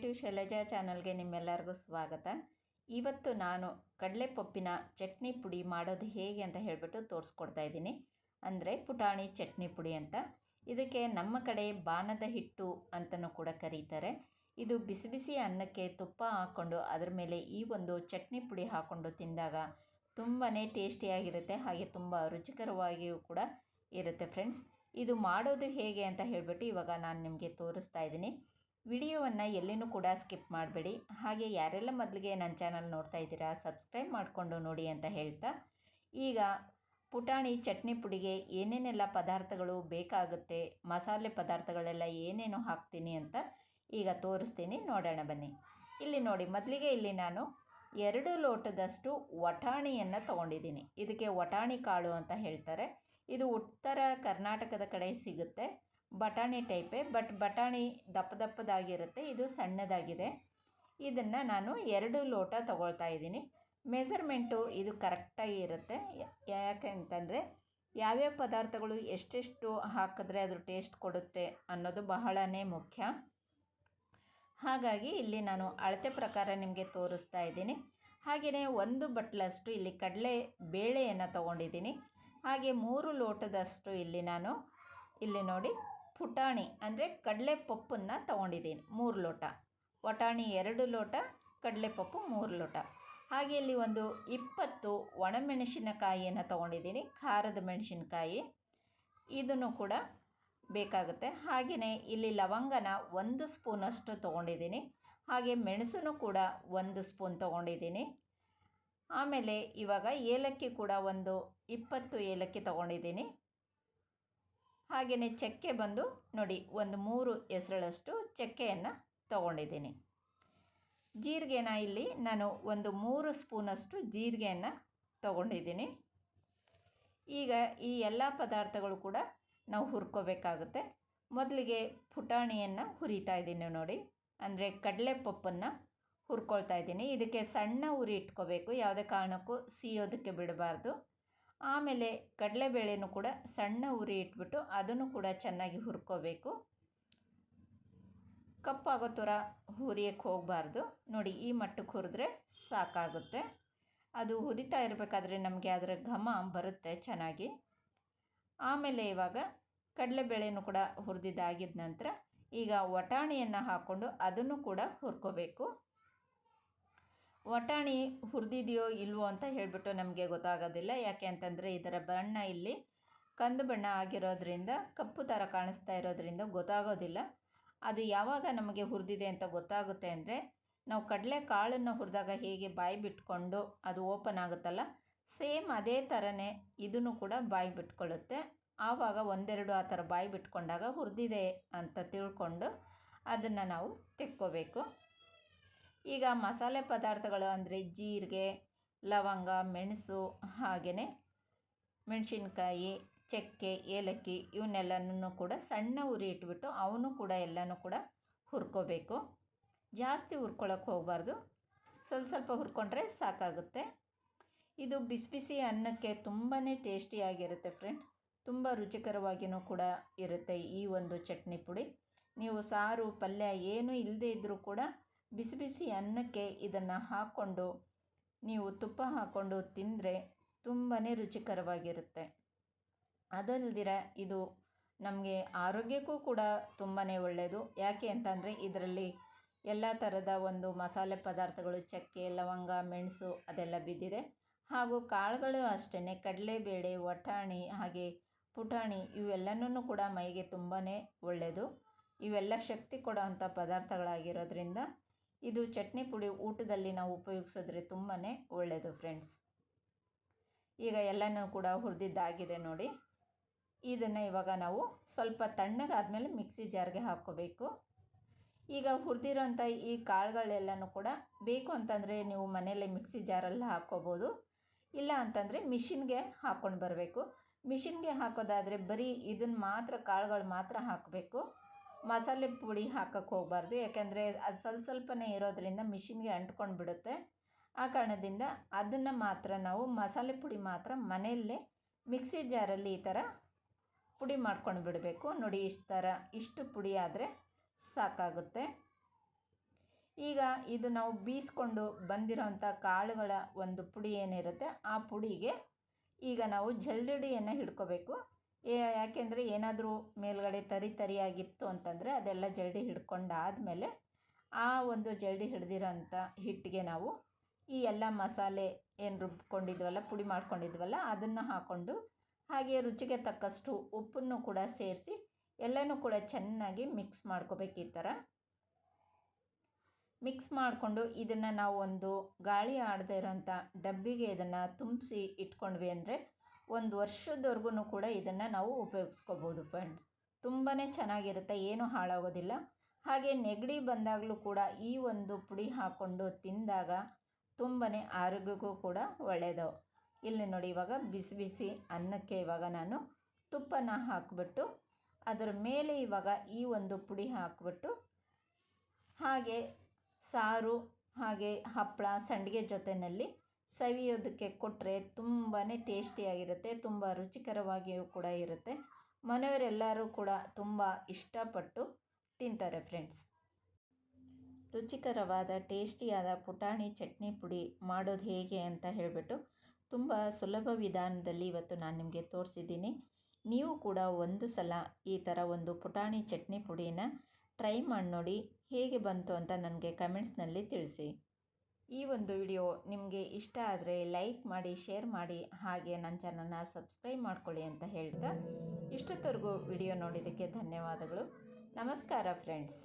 Creative Shailaja ಚಾನಲ್ಗೆ ನಿಮ್ಮೆಲ್ಲರಿಗೂ ಸ್ವಾಗತ. ಇವತ್ತು ನಾನು ಕಡಲೆಪೊಪ್ಪಿನ ಚಟ್ನಿ ಪುಡಿ ಮಾಡೋದು ಹೇಗೆ ಅಂತ ಹೇಳಿಬಿಟ್ಟು ತೋರಿಸ್ಕೊಡ್ತಾ ಇದ್ದೀನಿ. ಅಂದರೆ ಪುಟಾಣಿ ಚಟ್ನಿ ಪುಡಿ ಅಂತ. ಇದಕ್ಕೆ ನಮ್ಮ ಕಡೆ ಬಾನದ ಹಿಟ್ಟು ಅಂತಲೂ ಕೂಡ ಕರೀತಾರೆ. ಇದು ಬಿಸಿ ಬಿಸಿ ಅನ್ನಕ್ಕೆ ತುಪ್ಪ ಹಾಕ್ಕೊಂಡು ಅದರ ಮೇಲೆ ಈ ಒಂದು ಚಟ್ನಿ ಪುಡಿ ಹಾಕ್ಕೊಂಡು ತಿಂದಾಗ ತುಂಬಾ ಟೇಸ್ಟಿಯಾಗಿರುತ್ತೆ. ಹಾಗೆ ತುಂಬ ರುಚಿಕರವಾಗಿಯೂ ಕೂಡ ಇರುತ್ತೆ ಫ್ರೆಂಡ್ಸ್. ಇದು ಮಾಡೋದು ಹೇಗೆ ಅಂತ ಹೇಳಿಬಿಟ್ಟು ಇವಾಗ ನಾನು ನಿಮಗೆ ತೋರಿಸ್ತಾ ಇದ್ದೀನಿ. ವಿಡಿಯೋವನ್ನು ಎಲ್ಲಿನೂ ಕೂಡ ಸ್ಕಿಪ್ ಮಾಡಬೇಡಿ. ಹಾಗೆ ಯಾರೆಲ್ಲ ಮೊದಲಿಗೆ ನನ್ನ ಚಾನಲ್ ನೋಡ್ತಾ ಇದ್ದೀರಾ, ಸಬ್ಸ್ಕ್ರೈಬ್ ಮಾಡಿಕೊಂಡು ನೋಡಿ ಅಂತ ಹೇಳ್ತಾ. ಈಗ ಪುಟಾಣಿ, ಚಟ್ನಿ ಪುಡಿಗೆ ಏನೇನೆಲ್ಲ ಪದಾರ್ಥಗಳು ಬೇಕಾಗುತ್ತೆ, ಮಸಾಲೆ ಪದಾರ್ಥಗಳೆಲ್ಲ ಏನೇನು ಹಾಕ್ತೀನಿ ಅಂತ ಈಗ ತೋರಿಸ್ತೀನಿ. ನೋಡೋಣ ಬನ್ನಿ. ಇಲ್ಲಿ ನೋಡಿ, ಮೊದಲಿಗೆ ಇಲ್ಲಿ ನಾನು ಎರಡು ಲೋಟದಷ್ಟು ವಟಾಣಿಯನ್ನು ತೊಗೊಂಡಿದ್ದೀನಿ. ಇದಕ್ಕೆ ವಟಾಣಿ ಕಾಳು ಅಂತ ಹೇಳ್ತಾರೆ. ಇದು ಉತ್ತರ ಕರ್ನಾಟಕದ ಕಡೆ ಸಿಗುತ್ತೆ. ಬಟಾಣಿ ಟೈಪೇ, ಬಟ್ ಬಟಾಣಿ ದಪ್ಪ ದಪ್ಪದಾಗಿರುತ್ತೆ, ಇದು ಸಣ್ಣದಾಗಿದೆ. ಇದನ್ನು ನಾನು ಎರಡು ಲೋಟ ತಗೊಳ್ತಾ ಇದ್ದೀನಿ. ಮೆಸರ್ಮೆಂಟು ಇದು ಕರೆಕ್ಟಾಗಿ ಇರುತ್ತೆ. ಯಾಕೆ ಅಂತಂದರೆ ಯಾವ್ಯಾವ ಪದಾರ್ಥಗಳು ಎಷ್ಟೆಷ್ಟು ಹಾಕಿದ್ರೆ ಅದು ಟೇಸ್ಟ್ ಕೊಡುತ್ತೆ ಅನ್ನೋದು ಬಹಳನೇ ಮುಖ್ಯ. ಹಾಗಾಗಿ ಇಲ್ಲಿ ನಾನು ಅಳತೆ ಪ್ರಕಾರ ನಿಮಗೆ ತೋರಿಸ್ತಾ ಇದ್ದೀನಿ. ಹಾಗೆಯೇ ಒಂದು ಬಟ್ಲಷ್ಟು ಇಲ್ಲಿ ಕಡಲೆ ಬೇಳೆಯನ್ನು ತಗೊಂಡಿದ್ದೀನಿ. ಹಾಗೆ ಮೂರು ಲೋಟದಷ್ಟು ಇಲ್ಲಿ ನಾನು, ಇಲ್ಲಿ ನೋಡಿ ಪುಟಾಣಿ ಅಂದರೆ ಕಡಲೆ ಪಪ್ಪನ್ನು ತೊಗೊಂಡಿದ್ದೀನಿ ಮೂರು ಲೋಟ. ವಟಾಣಿ ಎರಡು ಲೋಟ, ಕಡಲೆಪಪ್ಪು ಮೂರು ಲೋಟ. ಹಾಗೆ ಇಲ್ಲಿ ಒಂದು ಇಪ್ಪತ್ತು ಒಣಮೆಣಸಿನಕಾಯಿಯನ್ನು ತೊಗೊಂಡಿದ್ದೀನಿ, ಖಾರದ ಮೆಣಸಿನಕಾಯಿ. ಇದನ್ನು ಕೂಡ ಬೇಕಾಗುತ್ತೆ. ಹಾಗೆಯೇ ಇಲ್ಲಿ ಲವಂಗನ ಒಂದು ಸ್ಪೂನಷ್ಟು ತೊಗೊಂಡಿದ್ದೀನಿ. ಹಾಗೆ ಮೆಣಸನ್ನು ಕೂಡ ಒಂದು ಸ್ಪೂನ್ ತೊಗೊಂಡಿದ್ದೀನಿ. ಆಮೇಲೆ ಇವಾಗ ಏಲಕ್ಕಿ ಕೂಡ ಒಂದು ಇಪ್ಪತ್ತು ಏಲಕ್ಕಿ ತೊಗೊಂಡಿದ್ದೀನಿ. ಹಾಗೆಯೇ ಚಕ್ಕೆ ಬಂದು ನೋಡಿ, ಒಂದು ಮೂರು ಹೆಸರಳಷ್ಟು ಚಕ್ಕೆಯನ್ನು ತಗೊಂಡಿದ್ದೀನಿ. ಜೀರಿಗೆನ ಇಲ್ಲಿ ನಾನು ಒಂದು ಮೂರು ಸ್ಪೂನಷ್ಟು ಜೀರಿಗೆಯನ್ನು ತಗೊಂಡಿದ್ದೀನಿ. ಈಗ ಈ ಎಲ್ಲ ಪದಾರ್ಥಗಳು ಕೂಡ ನಾವು ಹುರ್ಕೋಬೇಕಾಗುತ್ತೆ. ಮೊದಲಿಗೆ ಪುಟಾಣಿಯನ್ನು ಹುರಿತಾ ಇದ್ದೀನಿ ನೋಡಿ, ಅಂದರೆ ಕಡಲೆಪಪ್ಪನ್ನು ಹುರ್ಕೊಳ್ತಾ ಇದ್ದೀನಿ. ಇದಕ್ಕೆ ಸಣ್ಣ ಉರಿ ಇಟ್ಕೋಬೇಕು, ಯಾವುದೇ ಕಾರಣಕ್ಕೂ ಸಿಯೋದಕ್ಕೆ ಬಿಡಬಾರ್ದು. ಆಮೇಲೆ ಕಡಲೆಬೇಳೆನೂ ಕೂಡ ಸಣ್ಣ ಉರಿ ಇಟ್ಬಿಟ್ಟು ಅದನ್ನು ಕೂಡ ಚೆನ್ನಾಗಿ ಹುರ್ಕೋಬೇಕು. ಕಪ್ಪಾಗೋ ಥರ ಹುರಿಯಕ್ಕೆ ಹೋಗಬಾರ್ದು. ನೋಡಿ, ಈ ಮಟ್ಟಕ್ಕೆ ಹುರಿದ್ರೆ ಸಾಕಾಗುತ್ತೆ. ಅದು ಹುರಿತಾ ಇರಬೇಕಾದ್ರೆ ನಮಗೆ ಅದರ ಘಮ ಬರುತ್ತೆ ಚೆನ್ನಾಗಿ. ಆಮೇಲೆ ಇವಾಗ ಕಡಲೆಬೇಳೆನೂ ಕೂಡ ಹುರಿದಿದ್ದಾಗಿದ್ದ ನಂತರ ಈಗ ವಟಾಣಿಯನ್ನು ಹಾಕ್ಕೊಂಡು ಅದನ್ನು ಕೂಡ ಹುರ್ಕೋಬೇಕು. ವಟಾಣಿ ಹುರಿದಿದೆಯೋ ಇಲ್ವೋ ಅಂತ ಹೇಳಿಬಿಟ್ಟು ನಮಗೆ ಗೊತ್ತಾಗೋದಿಲ್ಲ. ಯಾಕೆ ಅಂತಂದರೆ ಇದರ ಬಣ್ಣ ಇಲ್ಲಿ ಕಂದು ಬಣ್ಣ ಆಗಿರೋದ್ರಿಂದ, ಕಪ್ಪು ಥರ ಕಾಣಿಸ್ತಾ ಇರೋದ್ರಿಂದ ಗೊತ್ತಾಗೋದಿಲ್ಲ. ಅದು ಯಾವಾಗ ನಮಗೆ ಹುರಿದಿದೆ ಅಂತ ಗೊತ್ತಾಗುತ್ತೆ ಅಂದರೆ, ನಾವು ಕಡಲೆ ಕಾಳನ್ನು ಹುರಿದಾಗ ಹೇಗೆ ಬಾಯಿ ಬಿಟ್ಕೊಂಡು ಅದು ಓಪನ್ ಆಗುತ್ತಲ್ಲ, ಸೇಮ್ ಅದೇ ಥರನೇ ಇದನ್ನು ಕೂಡ ಬಾಯಿ ಬಿಟ್ಕೊಳ್ಳುತ್ತೆ. ಆವಾಗ ಒಂದೆರಡು ಆ ಥರ ಬಾಯಿ ಬಿಟ್ಕೊಂಡಾಗ ಹುರಿದಿದೆ ಅಂತ ತಿಳ್ಕೊಂಡು ಅದನ್ನು ನಾವು ತೆಕ್ಕೋಬೇಕು. ಈಗ ಮಸಾಲೆ ಪದಾರ್ಥಗಳು ಅಂದರೆ ಜೀರಿಗೆ, ಲವಂಗ, ಮೆಣಸು ಹಾಗೆಯೇ ಮೆಣಸಿನ್ಕಾಯಿ, ಚಕ್ಕೆ, ಏಲಕ್ಕಿ ಇವನ್ನೆಲ್ಲನೂ ಕೂಡ ಸಣ್ಣ ಉರಿ ಇಟ್ಬಿಟ್ಟು ಅವನು ಕೂಡ ಎಲ್ಲನೂ ಕೂಡ ಹುರ್ಕೋಬೇಕು. ಜಾಸ್ತಿ ಹುರ್ಕೊಳಕ್ಕೆ ಹೋಗಬಾರ್ದು. ಸ್ವಲ್ಪ ಸ್ವಲ್ಪ ಹುರ್ಕೊಂಡ್ರೆ ಸಾಕಾಗುತ್ತೆ. ಇದು ಬಿಸಿ ಬಿಸಿ ಅನ್ನಕ್ಕೆ ತುಂಬಾ ಟೇಸ್ಟಿಯಾಗಿರುತ್ತೆ ಫ್ರೆಂಡ್ಸ್. ತುಂಬ ರುಚಿಕರವಾಗಿಯೂ ಕೂಡ ಇರುತ್ತೆ ಈ ಒಂದು ಚಟ್ನಿ ಪುಡಿ. ನೀವು ಸಾರು ಪಲ್ಯ ಏನೂ ಇಲ್ಲದೇ ಇದ್ದರೂ ಕೂಡ ಬಿಸಿ ಬಿಸಿ ಅನ್ನಕ್ಕೆ ಇದನ್ನು ಹಾಕ್ಕೊಂಡು ನೀವು ತುಪ್ಪ ಹಾಕ್ಕೊಂಡು ತಿಂದರೆ ತುಂಬಾ ರುಚಿಕರವಾಗಿರುತ್ತೆ. ಅದಲ್ದಿರ ಇದು ನಮಗೆ ಆರೋಗ್ಯಕ್ಕೂ ಕೂಡ ತುಂಬಾ ಒಳ್ಳೆಯದು ಯಾಕೆ ಅಂತಂದರೆ ಇದರಲ್ಲಿ ಎಲ್ಲ ಥರದ ಒಂದು ಮಸಾಲೆ ಪದಾರ್ಥಗಳು, ಚಕ್ಕೆ, ಲವಂಗ, ಮೆಣಸು ಅದೆಲ್ಲ ಬಿದ್ದಿದೆ. ಹಾಗೂ ಕಾಳುಗಳು ಅಷ್ಟೇ ಕಡಲೆಬೇಳೆ ವಟಾಣಿ ಹಾಗೆ ಪುಟಾಣಿ ಇವೆಲ್ಲನೂ ಕೂಡ ಮೈಗೆ ತುಂಬಾ ಒಳ್ಳೆಯದು ಇವೆಲ್ಲ ಶಕ್ತಿ ಕೊಡೋ ಅಂಥ ಪದಾರ್ಥಗಳಾಗಿರೋದ್ರಿಂದ ಇದು ಚಟ್ನಿ ಪುಡಿ ಊಟದಲ್ಲಿ ನಾವು ಉಪಯೋಗಿಸಿದ್ರೆ ತುಂಬಾ ಒಳ್ಳೆಯದು ಫ್ರೆಂಡ್ಸ್ ಈಗ ಎಲ್ಲನೂ ಕೂಡ ಹುರಿದಿದ್ದಾಗಿದೆ ನೋಡಿ. ಇದನ್ನು ಇವಾಗ ನಾವು ಸ್ವಲ್ಪ ತಣ್ಣಗಾದಮೇಲೆ ಮಿಕ್ಸಿ ಜಾರ್ಗೆ ಹಾಕ್ಕೋಬೇಕು. ಈಗ ಹುರಿದಿರೋಂಥ ಈ ಕಾಳುಗಳೆಲ್ಲನೂ ಕೂಡ ಬೇಕು ಅಂತಂದರೆ ನೀವು ಮನೆಯಲ್ಲೇ ಮಿಕ್ಸಿ ಜಾರಲ್ಲಿ ಹಾಕ್ಕೋಬೋದು. ಇಲ್ಲ ಅಂತಂದರೆ ಮಿಷಿನ್ಗೆ ಹಾಕ್ಕೊಂಡು ಬರಬೇಕು. ಮಿಷಿನ್ಗೆ ಹಾಕೋದಾದರೆ ಬರೀ ಇದನ್ನು ಮಾತ್ರ ಕಾಳುಗಳು ಮಾತ್ರ ಹಾಕಬೇಕು. ಮಸಾಲೆ ಪುಡಿ ಹಾಕೋಕ್ಕೆ ಹೋಗಬಾರ್ದು. ಯಾಕೆಂದರೆ ಅದು ಸ್ವಲ್ಪ ಸ್ವಲ್ಪನೇ ಇರೋದರಿಂದ ಮಿಷಿನ್ಗೆ ಅಂಟ್ಕೊಂಡು ಬಿಡುತ್ತೆ. ಆ ಕಾರಣದಿಂದ ಅದನ್ನು ಮಾತ್ರ ನಾವು ಮಸಾಲೆ ಪುಡಿ ಮಾತ್ರ ಮನೆಯಲ್ಲೇ ಮಿಕ್ಸಿ ಜಾರಲ್ಲಿ ಈ ಥರ ಪುಡಿ ಮಾಡ್ಕೊಂಡು ಬಿಡಬೇಕು. ನೋಡಿ, ಇಷ್ಟು ಥರ, ಇಷ್ಟು ಪುಡಿ ಆದರೆ ಸಾಕಾಗುತ್ತೆ. ಈಗ ಇದು ನಾವು ಬೀಸ್ಕೊಂಡು ಬಂದಿರೋಂಥ ಕಾಳುಗಳ ಒಂದು ಪುಡಿ ಏನಿರುತ್ತೆ, ಆ ಪುಡಿಗೆ ಈಗ ನಾವು ಜಲ್ಡಿಯನ್ನು ಹಿಡ್ಕೋಬೇಕು. ಯಾಕೆಂದರೆ ಏನಾದರೂ ಮೇಲುಗಡೆ ತರಿ ತರಿಯಾಗಿತ್ತು ಅಂತಂದರೆ ಅದೆಲ್ಲ ಜರಡಿ ಹಿಡ್ಕೊಂಡಾದಮೇಲೆ ಆ ಒಂದು ಜಲ್ಡಿ ಹಿಡ್ದಿರೋಂಥ ಹಿಟ್ಟಿಗೆ ನಾವು ಈ ಎಲ್ಲ ಮಸಾಲೆ ಏನು ರುಬ್ಕೊಂಡಿದ್ವಲ್ಲ, ಪುಡಿ ಮಾಡ್ಕೊಂಡಿದ್ವಲ್ಲ, ಅದನ್ನು ಹಾಕ್ಕೊಂಡು ಹಾಗೆ ರುಚಿಗೆ ತಕ್ಕಷ್ಟು ಉಪ್ಪನ್ನು ಕೂಡ ಸೇರಿಸಿ ಎಲ್ಲನೂ ಕೂಡ ಚೆನ್ನಾಗಿ ಮಿಕ್ಸ್ ಮಾಡ್ಕೋಬೇಕು ಈ ಥರ. ಮಿಕ್ಸ್ ಮಾಡಿಕೊಂಡು ಇದನ್ನು ನಾವು ಒಂದು ಗಾಳಿ ಆಡದೇ ಇರೋಂಥ ಡಬ್ಬಿಗೆ ಇದನ್ನು ತುಂಬಿಸಿ ಇಟ್ಕೊಂಡ್ವಿ ಅಂದರೆ ಒಂದು ವರ್ಷದವರೆಗೂ ಕೂಡ ಇದನ್ನು ನಾವು ಉಪಯೋಗಿಸ್ಕೋಬೋದು ಫ್ರೆಂಡ್ಸ್ ತುಂಬಾ ಚೆನ್ನಾಗಿರುತ್ತೆ, ಏನೂ ಹಾಳಾಗೋದಿಲ್ಲ. ಹಾಗೆ ನೆಗಡಿ ಬಂದಾಗಲೂ ಕೂಡ ಈ ಒಂದು ಪುಡಿ ಹಾಕ್ಕೊಂಡು ತಿಂದಾಗ ತುಂಬಾ ಆರೋಗ್ಯಕ್ಕೂ ಕೂಡ ಒಳ್ಳೆಯದು ಇಲ್ಲಿ ನೋಡಿ ಇವಾಗ ಬಿಸಿ ಬಿಸಿ ಅನ್ನಕ್ಕೆ ಇವಾಗ ನಾನು ತುಪ್ಪನ ಹಾಕಿಬಿಟ್ಟು ಅದರ ಮೇಲೆ ಇವಾಗ ಈ ಒಂದು ಪುಡಿ ಹಾಕಿಬಿಟ್ಟು ಹಾಗೆ ಸಾರು ಹಾಗೆ ಹಪ್ಪಳ ಸಂಡಿಗೆ ಜೊತೆಯಲ್ಲಿ ಸವಿಯೋದಕ್ಕೆ ಕೊಟ್ಟರೆ ತುಂಬಾ ಟೇಸ್ಟಿಯಾಗಿರುತ್ತೆ, ತುಂಬ ರುಚಿಕರವಾಗಿಯೂ ಕೂಡ ಇರುತ್ತೆ. ಮನೆಯವರೆಲ್ಲರೂ ಕೂಡ ತುಂಬ ಇಷ್ಟಪಟ್ಟು ತಿಂತಾರೆ ಫ್ರೆಂಡ್ಸ್. ರುಚಿಕರವಾದ, ಟೇಸ್ಟಿಯಾದ ಪುಟಾಣಿ ಚಟ್ನಿ ಪುಡಿ ಮಾಡೋದು ಹೇಗೆ ಅಂತ ಹೇಳಿಬಿಟ್ಟು ತುಂಬ ಸುಲಭ ವಿಧಾನದಲ್ಲಿ ಇವತ್ತು ನಾನು ನಿಮಗೆ ತೋರಿಸಿದ್ದೀನಿ. ನೀವು ಕೂಡ ಒಂದು ಸಲ ಈ ಥರ ಒಂದು ಪುಟಾಣಿ ಚಟ್ನಿ ಪುಡಿನ ಟ್ರೈ ಮಾಡಿ ನೋಡಿ ಹೇಗೆ ಬಂತು ಅಂತ ನನಗೆ ಕಮೆಂಟ್ಸ್ನಲ್ಲಿ ತಿಳಿಸಿ. ಈ ಒಂದು ವಿಡಿಯೋ ನಿಮಗೆ ಇಷ್ಟ ಆದರೆ ಲೈಕ್ ಮಾಡಿ, ಶೇರ್ ಮಾಡಿ, ಹಾಗೆ ನನ್ನ ಚಾನಲ್ನ ಸಬ್ಸ್ಕ್ರೈಬ್ ಮಾಡ್ಕೊಳ್ಳಿ ಅಂತ ಹೇಳ್ತಾ ಇಷ್ಟೊತ್ತವರೆಗೂ ವಿಡಿಯೋ ನೋಡಿದ್ದಕ್ಕೆ ಧನ್ಯವಾದಗಳು. ನಮಸ್ಕಾರ ಫ್ರೆಂಡ್ಸ್